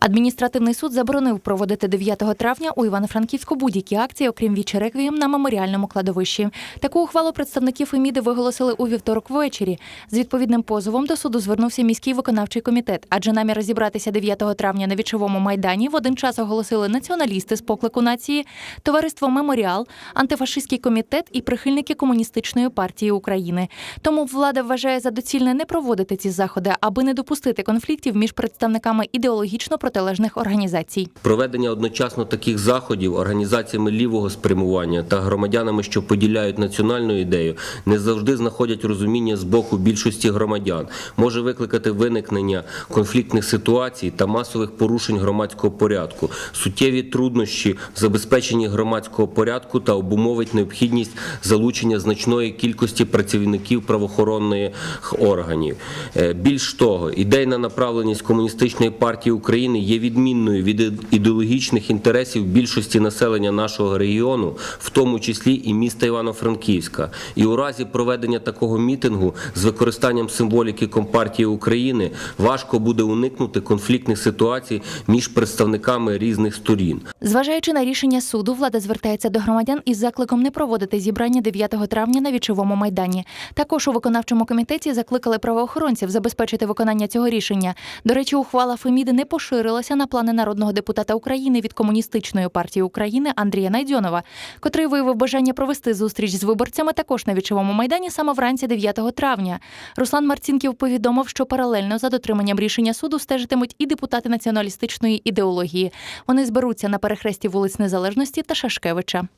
Адміністративний суд заборонив проводити 9 травня у Івано-Франківську будь-які акції, окрім вічі реквієм на меморіальному кладовищі. Таку ухвалу представників Феміди виголосили у вівторок ввечері. З відповідним позовом до суду звернувся міський виконавчий комітет, адже намір розібратися 9 травня на вічовому майдані в один час оголосили націоналісти з поклику нації, товариство Меморіал, антифашистський комітет і прихильники комуністичної партії України. Тому влада вважає за доцільне не проводити ці заходи, аби не допустити конфліктів між представниками ідеологічно протилежних організацій. Проведення одночасно таких заходів організаціями лівого спрямування та громадянами, що поділяють національну ідею, не завжди знаходять розуміння з боку більшості громадян, може викликати виникнення конфліктних ситуацій та масових порушень громадського порядку, суттєві труднощі в забезпеченні громадського порядку та обумовить необхідність залучення значної кількості працівників правоохоронних органів. Е, Більш того, ідейна направленість комуністичної партії України є відмінною від ідеологічних інтересів більшості населення нашого регіону, в тому числі і міста Івано-Франківська. І у разі проведення такого мітингу з використанням символіки Компартії України важко буде уникнути конфліктних ситуацій між представниками різних сторін. Зважаючи на рішення суду, влада звертається до громадян із закликом не проводити зібрання 9 травня на вічовому майдані. Також у виконавчому комітеті закликали правоохоронців забезпечити виконання цього рішення. До речі, ухвала Феміди не поширилася на плани народного депутата України від комуністичної партії України Андрія Найдьонова, котрий виявив бажання провести зустріч з виборцями також на вічовому майдані саме вранці 9 травня. Руслан Марцінків повідомив, що паралельно за дотриманням рішення суду стежитимуть і депутати націоналістичної ідеології. Вони зберуться на перехресті вулиць Незалежності та Шашкевича.